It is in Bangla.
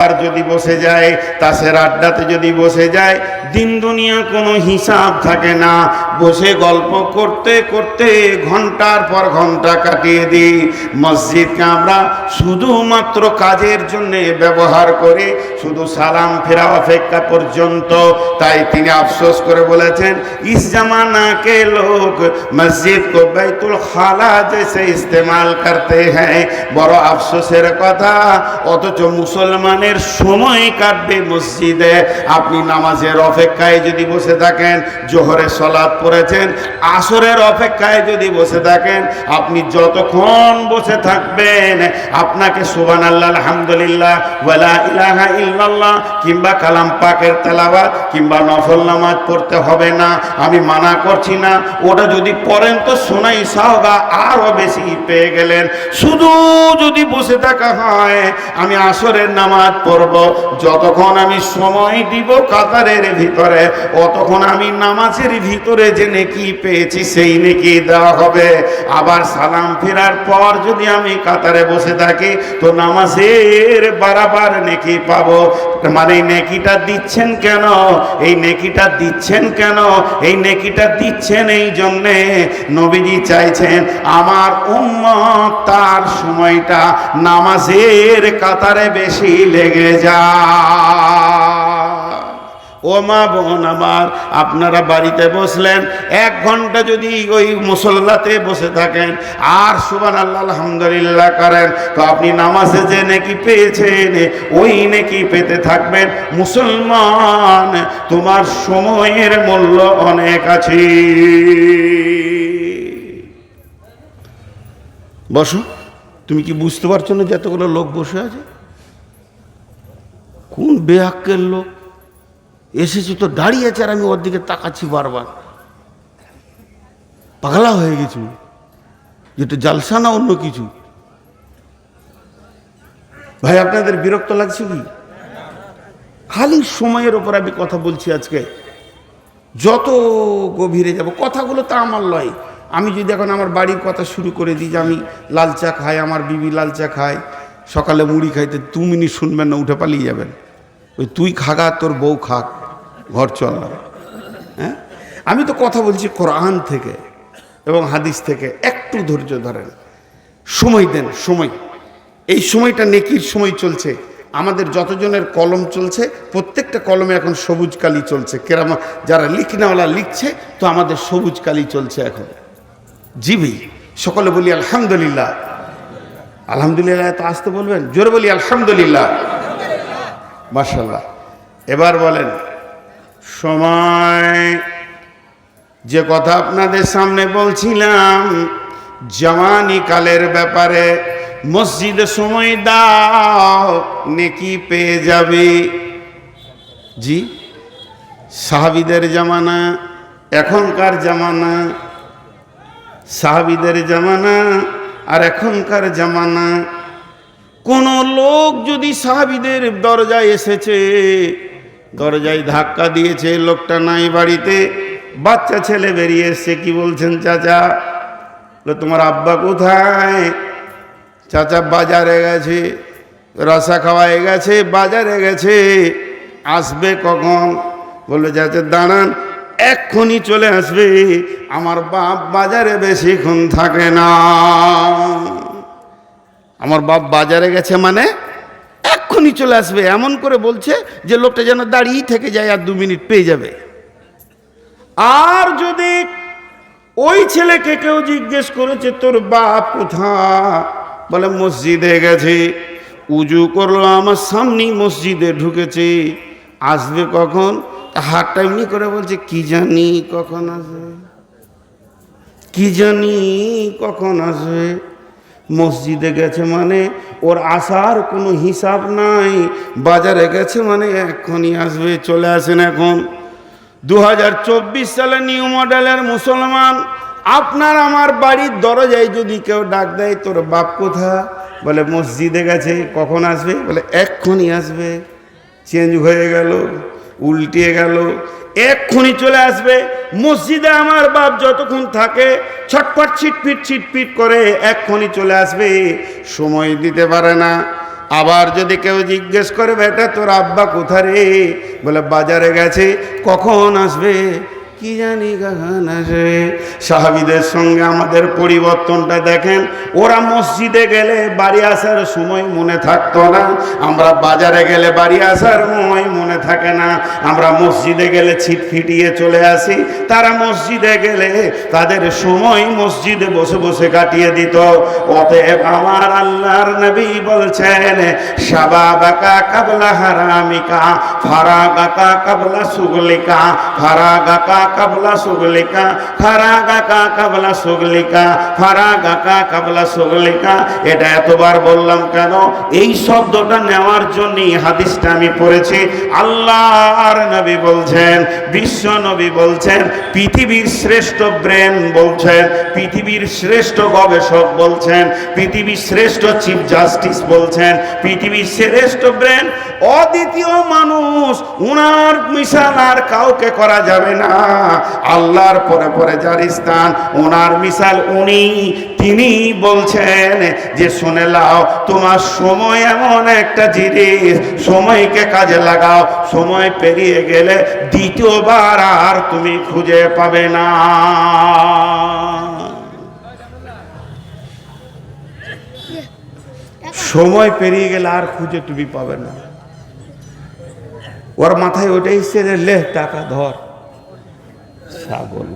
আর যদি বসে যায় তাসের আড্ডাতে যদি বসে যায় দিন দুনিয়া কোনো হিসাব থাকে না বসে গল্প করতে করতে ঘন্টার পর ঘন্টা কাটিয়ে দিই মসজিদকে আমরা শুধুমাত্র কাজের জন্য ব্যবহার করে শুধু সালাম ফেরা অপেক্ষা পর্যন্ত তাই তিনি আফসোস করে বলেছেন ইস জামানা কে লোক মসজিদ কো बैतुल খালা जैसे इस्तेमाल करते हैं বড় আফসোসের কথা অথচ মুসলমানের সময় কাটবে মসজিদে আপনি নামাজের অপেক্ষায় যদি বসে থাকেন, জোহরে সলাৎ পড়েছেন, আসরের অপেক্ষায় যদি বসে থাকেন, আপনি যতক্ষণ বসে থাকবেন, আপনাকে সুবান আল্লাহ আলহামদুলিল্লাহ ওয়ালা ইলাহা ইল্লাল্লাহ, কিংবা কালাম পাকের তেলাওয়াত, কিংবা নফল নামাজ পড়তে হবে না, আমি মানা করছি না। ওটা যদি পড়েন তো শোনাই সাহবা আরও বেশি পেয়ে গেলেন। শুধু যদি বসে থাকা হয়, আমি আসরের নামাজ পড়ব, যতক্ষণ আমি সময় দিব কাতারের ভিতরে। অতক্ষণ আমি নামাজের ভিতরে যে নেকি পেয়েছি, সেই নেকি দেওয়া হবে। আবার সালাম ফেরার পর যদি আমি কাতারে বসে থাকি, তো নামাজের বারাবার নেকি পাবো। মানে নেকিটা দিচ্ছেন কেন? এই নেকিটা দিচ্ছেন কেন? এই নেকিটা দিচ্ছেন এই জন্যে নবীজি চাইছেন, আমার উম্মত তার সময়টা নামাজের কাতারে বেশি লেগে যায়। ও মা বোন আমার, আপনারা বাড়িতে বসলেন, এক ঘণ্টা যদি ওই মুসল্লাতে বসে থাকেন, আর সুবান আল্লাহ আলহামদুলিল্লাহ করেন, তো আপনি নামাজে যে নাকি পেয়েছেন, ওই নাকি পেতে থাকবেন। মুসলমান, তোমার সময়ের মূল্য অনেক আছে। বসো, তুমি কি বুঝতে পারছ না যে এতগুলো লোক বসে আছে? কোন বেহাক্কের লোক? এসেছি তো দাঁড়িয়ে আছে আর আমি ওর দিকে তাকাচ্ছি বারবার। পাগলা হয়ে গেছি যেটা জালসা না অন্য কিছু? ভাই, আপনাদের বিরক্ত লাগছে কি? খালি সময়ের ওপর আমি কথা বলছি আজকে। যত গভীরে যাব, কথাগুলো তো আমার লয়। আমি যদি এখন আমার বাড়ির কথা শুরু করে দিই যে আমি লাল চা খাই, আমার বিবি লাল চা খায়, সকালে মুড়ি খাইতে দু মিনিট শুনবেন না, উঠে পালিয়ে যাবেন। ওই তুই খাগা, তোর বউ খাক। ঘর চল হ্যাঁ? আমি তো কথা বলছি কোরআন থেকে এবং হাদিস থেকে, একটু ধৈর্য ধরেন। সময় দেন, সময়। এই সময়টা নেকির সময় চলছে। আমাদের যতজনের কলম চলছে, প্রত্যেকটা কলমে এখন সবুজ কালি চলছে। কেরামা, যারা লিখনাওয়ালা লিখছে, তো আমাদের সবুজ কালি চলছে এখন। জি ভাই সকলে বলি আলহামদুলিল্লাহ। আলহামদুলিল্লাহ তো আসতে বলবেন? জোরে বলি আলহামদুলিল্লাহ। মার্শাল্লাহ এবার বলেন সময়। যে কথা আপনাদের সামনে বলছিলাম জওয়ানি কালের ব্যাপারে মসজিদে সময় দাও, নেকি পেয়ে যাবে। জি, সাহাবিদের জামানা, এখনকার জামানা, সাহাবিদের জামানা আর এখনকার জামানা। কোন লোক যদি সাহাবিদের দরজায় এসেছে দরজায় ধাক্কা দিয়েছে, লোকটা নাই বাড়িতে। বাচ্চা ছেলে বেরিয়ে এসছে, কি বলছেন চাচা? তোমার আব্বা কোথায়? চাচা, বাজারে গেছে, রসা খাওয়ায় গেছে, বাজারে গেছে। আসবে কখন? বলল, চাচা, দাঁড়ান, এক্ষুনি চলে আসবে। আমার বাপ বাজারে বেশিক্ষণ থাকে না। আমার বাপ বাজারে গেছে মানে? এক্ষুনি চলে আসবে, এমন করে বলছে যে লোকটা যেন দাঁড়িয়ে থেকে যায় আর দু মিনিট পেয়ে যাবে। আর যদি ওই ছেলেকে কেউ জিজ্ঞেস করেছে, তোর বাপ কোথা বলে, মসজিদে গেছে। উজু করল, আমার সামনেই মসজিদে ঢুকেছে। আসবে কখন? হাতটা এমনি করে বলছে, কি জানি কখন আসবে? কি জানি কখন আসবে? মসজিদে গেছে মানে ওর আসার কোনো হিসাব নাই। বাজারে গেছে মানে এখনই আসবে, চলে আসেন এখন। দু হাজার চব্বিশ সালে নিউ মডেলের মুসলমান, আপনার আমার বাড়ির দরজায় যদি কেউ ডাক দেয়, তোর বাপ কোথা? বলে, মসজিদে গেছে, কখন আসবে? বলে, এক্ষুনি আসবে। চেঞ্জ হয়ে গেল উল্টিয়ে গেল। এক্ষুনি চলে আসবে। মসজিদে আমার বাপ যতক্ষণ থাকে, ছটপট ছিটপিট ছিটপিট করে এক্ষুনি চলে আসবে। সময় দিতে পারে না। আবার যদি কেউ জিজ্ঞেস করে, বেটা, তোর আব্বা কোথায় রে বলে, বাজারে গেছে। কখন আসবে? কি জানি সাহাবিদের সঙ্গে আমাদের পরিবর্তনটা দেখেন। ওরা মসজিদে গেলে বাড়ি আসার সময় মনে থাকতো না। আমরা বাজারে গেলে বাড়ি আসার সময় মনে থাকে না। আমরা মসজিদে গেলে ছিট ফিটিয়ে চলে আসি। তারা মসজিদে গেলে তাদের সময় মসজিদে বসে বসে কাটিয়ে দিত। অতএব আমার আল্লাহর নবী বলছেন শাবাবাকা কাবলা হারামিকা, ফারাগাকা কাবলা সুগলিকা, ফারাগাকা কাবলা সুগলিকা ফারাগাকা কাবলা সুগলিকা ফারাগাকা কাবলা সুগলিকা এটা এতবার বললাম কেন? এই শব্দটা নেওয়ার জন্যই হাদিসটা আমি পড়েছি। আল্লাহর নবী বলছেন, বিশ্ব নবী বলছেন, পৃথিবীর শ্রেষ্ঠ ব্রেন বলছেন, পৃথিবীর শ্রেষ্ঠ গবেষক বলছেন, পৃথিবীর শ্রেষ্ঠ চিফ জাস্টিস বলছেন, পৃথিবীর শ্রেষ্ঠ ব্রেন অদ্বিতীয় মানুষ, উনার মিশাল আর কাউকে করা যাবে না। আল্লাহর পরে পরে যার স্থান, ওনার মিশাল উনি, তিনি বলছেন যে, শুনে লাও তোমার সময় এমন একটা জিনিস, সময়কে কাজে লাগাও, সময় পেরিয়ে গেলে দ্বিতীয়বার আর তুমি খুঁজে পাবে না। সময় পেরিয়ে গেলে আর খুঁজে তুমি পাবে না। ওর মাথায় ওটাই এসছে লে টাকা ধর। 打过了